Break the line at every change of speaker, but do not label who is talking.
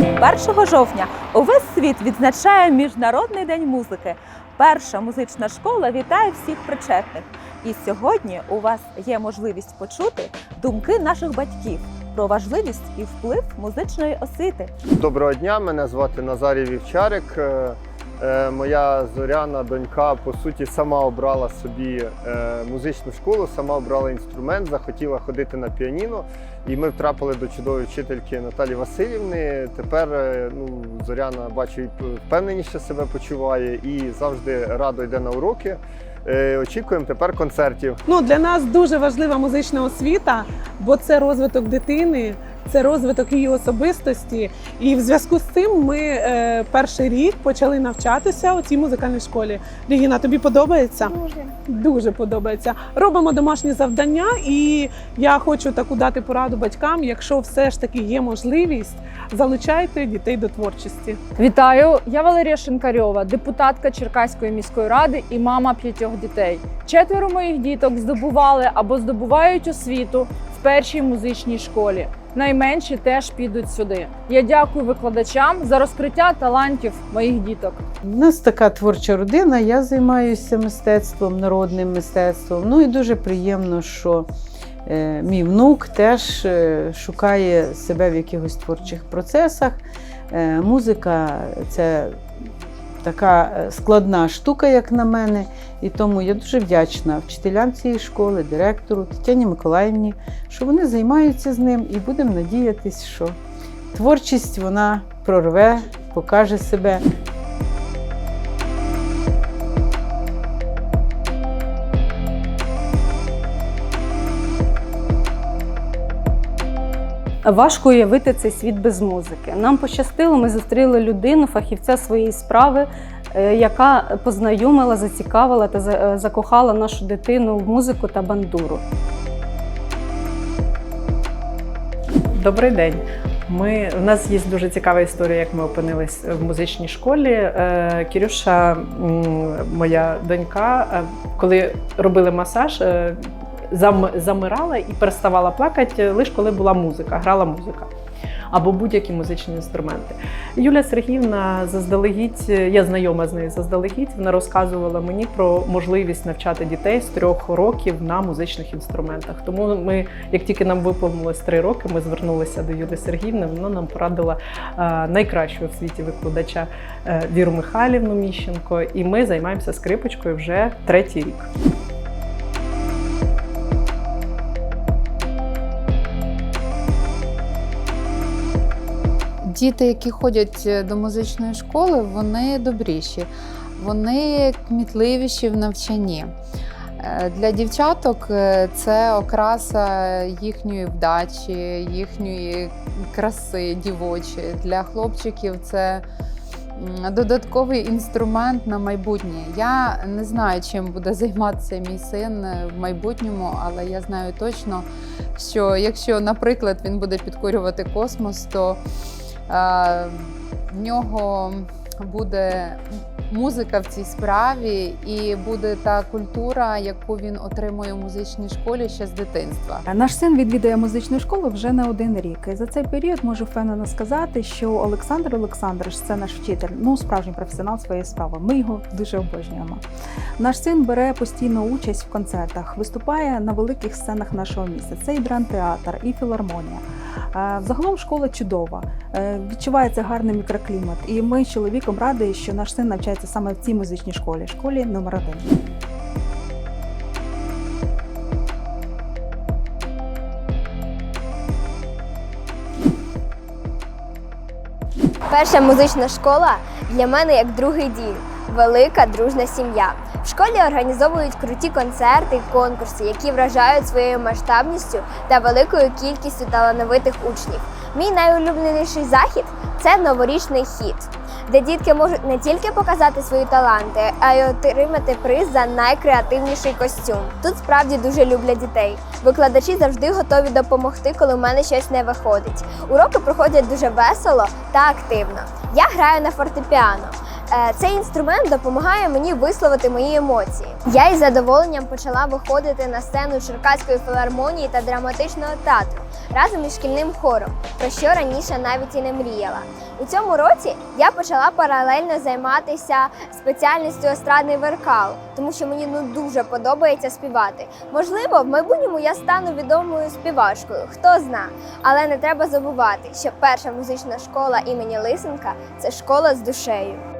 1 жовтня увесь світ відзначає Міжнародний день музики. Перша музична школа вітає всіх причетних. І сьогодні у вас є можливість почути думки наших батьків про важливість і вплив музичної освіти.
Доброго дня, мене звати Назарій Вівчарик. Е, Моя зоряна донька по суті сама обрала собі е, музичну школу, сама обрала інструмент, захотіла ходити на піаніно. І ми втрапили до чудової вчительки Наталі Васильівни. Тепер е, ну, Зоряна бачу, впевненіше себе почуває і завжди радо йде на уроки. Очікуємо тепер концертів.
Ну для нас дуже важлива музична освіта, бо це розвиток дитини, це розвиток її особистості. І в зв'язку з цим ми е, перший рік почали навчатися у цій музикальній школі. Регіна, тобі подобається?
Дуже.
Дуже подобається. Робимо домашні завдання, і я хочу таку дати пораду батькам. Якщо все ж таки є можливість, залучайте дітей до творчості.
Вітаю! Я Валерія Шинкарьова, депутатка Черкаської міської ради і мама п'ятьох дітей. Четверо моїх діток здобували або здобувають освіту в першій музичній школі. Найменші теж підуть сюди. Я дякую викладачам за розкриття талантів моїх діток.
У нас така творча родина. Я займаюся мистецтвом, народним мистецтвом. Ну і дуже приємно, що е, мій внук теж е, шукає себе в якихось творчих процесах. Е, музика це така е, складна штука, як на мене. І тому я дуже вдячна вчителям цієї школи, директору Тетяні Миколаївні, що вони займаються з ним, і будемо надіятися, що творчість вона прорве, покаже себе.
Важко уявити цей світ без музики. Нам пощастило, ми зустріли людину, фахівця своєї справи, е, яка познайомила, зацікавила та е, закохала нашу дитину в музику та бандуру.
Добрий день. Ми, у нас є дуже цікава історія, як ми опинились в музичній школі. Е, Кірюша, моя донька, коли робили масаж, замирала і переставала плакати лише коли була музика, грала музика. Або будь-які музичні інструменти. Юля Сергіївна заздалегідь, я знайома з нею заздалегідь, вона розказувала мені про можливість навчати дітей з трьох років на музичних інструментах. Тому ми, як тільки нам виповнилось три роки, ми звернулися до Юлії Сергіївни. Вона нам порадила е, найкращого в світі викладача е, Віру Михайлівну Міщенко, і ми займаємося скрипочкою вже третій рік.
Діти, які ходять е, до музичної школи, вони добріші, вони кмітливіші в навчанні. Е, Для дівчаток е, це окраса їхньої вдачі, їхньої краси дівочої. Для хлопчиків це додатковий інструмент на майбутнє. Я не знаю, чим буде займатися мій син в майбутньому, але я знаю точно, що якщо, наприклад, він буде підкорювати космос, то в нього буде музика в цій справі, і буде та культура, яку він отримує в музичній школі ще з дитинства.
Наш син відвідує музичну школу вже не один рік. І за цей період можу впевнено сказати, що Олександр Олександрович це наш вчитель, ну справжній професіонал своєї справи. Ми його дуже обожнюємо. Наш син бере постійну участь в концертах, виступає на великих сценах нашого міста. Це і драмтеатр, і філармонія. Взагалом школа чудова, Е, відчувається гарний мікроклімат. І ми з чоловіком раді, що наш син навчається саме в цій музичній школі, школі номер один.
Перша музична школа для мене як другий дім. Велика дружна сім'я. В школі організовують круті концерти і конкурси, які вражають своєю масштабністю та великою кількістю талановитих учнів. Мій найулюбленіший захід це новорічний хіт, де дітки можуть не тільки показати свої таланти, а й отримати приз за найкреативніший костюм. Тут справді дуже люблять дітей. Викладачі завжди готові допомогти, коли в мене щось не виходить. Уроки проходять дуже весело та активно. Я граю на фортепіано. Е, Цей інструмент допомагає мені висловити мої емоції. Я із задоволенням почала виходити на сцену Черкаської філармонії та драматичного театру разом із шкільним хором, про що раніше навіть і не мріяла. У цьому році я почала паралельно займатися спеціальністю естрадний веркал, тому що мені ну дуже подобається співати. Можливо, в майбутньому я стану відомою співачкою, хто зна. Але не треба забувати, що перша музична школа імені Лисенка це школа з душею.